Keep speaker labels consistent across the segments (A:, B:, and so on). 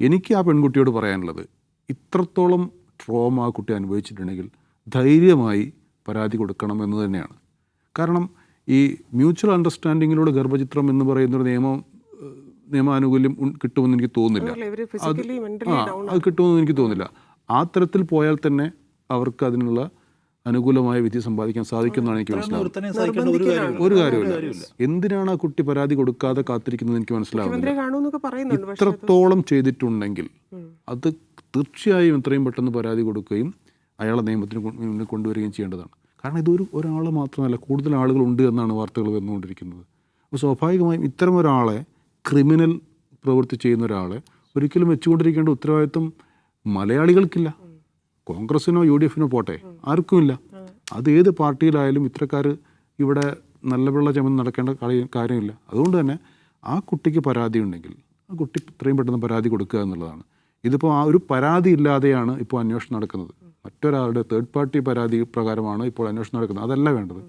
A: എനിക്ക് ആ പെൺകുട്ടിയോട് പറയാനുള്ളത് ഇത്രത്തോളം ട്രോമ ആ കുട്ടി അനുഭവിച്ചിട്ടുണ്ടെങ്കിൽ ധൈര്യമായി പരാതി കൊടുക്കണം എന്ന് തന്നെയാണ്. കാരണം ഈ മ്യൂച്വൽ അണ്ടർസ്റ്റാൻഡിങ്ങിലൂടെ ഗർഭചിത്രം എന്ന് പറയുന്ന ഒരു നിയമം നിയമാനുകൂല്യം കിട്ടുമെന്ന് എനിക്ക് തോന്നുന്നില്ല. അത് കിട്ടുമെന്ന് എനിക്ക് തോന്നുന്നില്ല. ആ തരത്തിൽ പോയാൽ തന്നെ അവർക്ക് അതിനുള്ള അനുകൂലമായ വിധി സമ്പാദിക്കാൻ സാധിക്കുമെന്നാണ് എനിക്ക് മനസ്സിലാവുന്നത്.
B: ഒരു കാര്യമില്ല.
A: എന്തിനാണ് ആ കുട്ടി പരാതി കൊടുക്കാതെ കാത്തിരിക്കുന്നത് എനിക്ക് മനസ്സിലാവുന്നില്ല.
C: പക്ഷെ
A: ഇത്രത്തോളം ചെയ്തിട്ടുണ്ടെങ്കിൽ അത് തീർച്ചയായും എത്രയും പെട്ടെന്ന് പരാതി കൊടുക്കുകയും അയാളെ നിയമത്തിന് മുന്നിൽ കൊണ്ടുവരികയും ചെയ്യേണ്ടതാണ്. കാരണം ഇതൊരു ഒരാൾ മാത്രമല്ല കൂടുതൽ ആളുകൾ ഉണ്ട് എന്നാണ് വാർത്തകൾ വന്നുകൊണ്ടിരിക്കുന്നത്. അപ്പോൾ സ്വാഭാവികമായും ഇത്തരം ഒരാളെ ക്രിമിനൽ പ്രവൃത്തി ചെയ്യുന്ന ഒരാളെ ഒരിക്കലും വെച്ചുകൊണ്ടിരിക്കേണ്ട ഉത്തരവാദിത്വം മലയാളികൾക്കില്ല. കോൺഗ്രസിനോ യു ഡി എഫിനോ പോട്ടെ ആർക്കുമില്ല അത് ഏത് പാർട്ടിയിലായാലും ഇത്തരക്കാർ ഇവിടെ നല്ല വെള്ള ചമന്ന് നടക്കേണ്ട കാര്യമില്ല. അതുകൊണ്ട് തന്നെ ആ കുട്ടിക്ക് പരാതി ഉണ്ടെങ്കിൽ ആ കുട്ടി ഇത്രയും പെട്ടെന്ന് പരാതി കൊടുക്കുക എന്നുള്ളതാണ്. ഇതിപ്പോൾ ആ ഒരു പരാതി ഇല്ലാതെയാണ് ഇപ്പോൾ അന്വേഷണം നടക്കുന്നത്. മറ്റൊരാളുടെ തേർഡ് പാർട്ടി പരാതി പ്രകാരമാണ് ഇപ്പോൾ അന്വേഷണം നടക്കുന്നത്. അതല്ല വേണ്ടത്.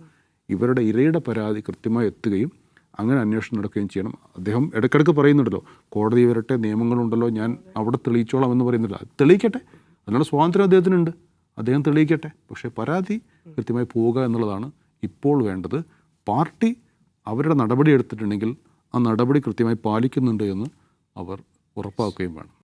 A: ഇവരുടെ ഇരയുടെ പരാതി കൃത്യമായി എത്തുകയും അങ്ങനെ അന്വേഷണം നടക്കുകയും ചെയ്യണം. അദ്ദേഹം ഇടയ്ക്കിടയ്ക്ക് പറയുന്നുണ്ടല്ലോ കോടതി വരട്ടെ നിയമങ്ങളുണ്ടല്ലോ ഞാൻ അവിടെ തെളിയിച്ചോളാം എന്ന് പറയുന്നില്ല തെളിയിക്കട്ടെ. അതിനുള്ള സ്വാതന്ത്ര്യം അദ്ദേഹത്തിനുണ്ട്. അദ്ദേഹം തെളിയിക്കട്ടെ. പക്ഷേ പരാതി കൃത്യമായി പോവുക എന്നുള്ളതാണ് ഇപ്പോൾ വേണ്ടത്. പാർട്ടി അവരുടെ നടപടി എടുത്തിട്ടുണ്ടെങ്കിൽ ആ നടപടി കൃത്യമായി പാലിക്കുന്നുണ്ട് എന്ന് അവർ ഉറപ്പാക്കുകയും വേണം.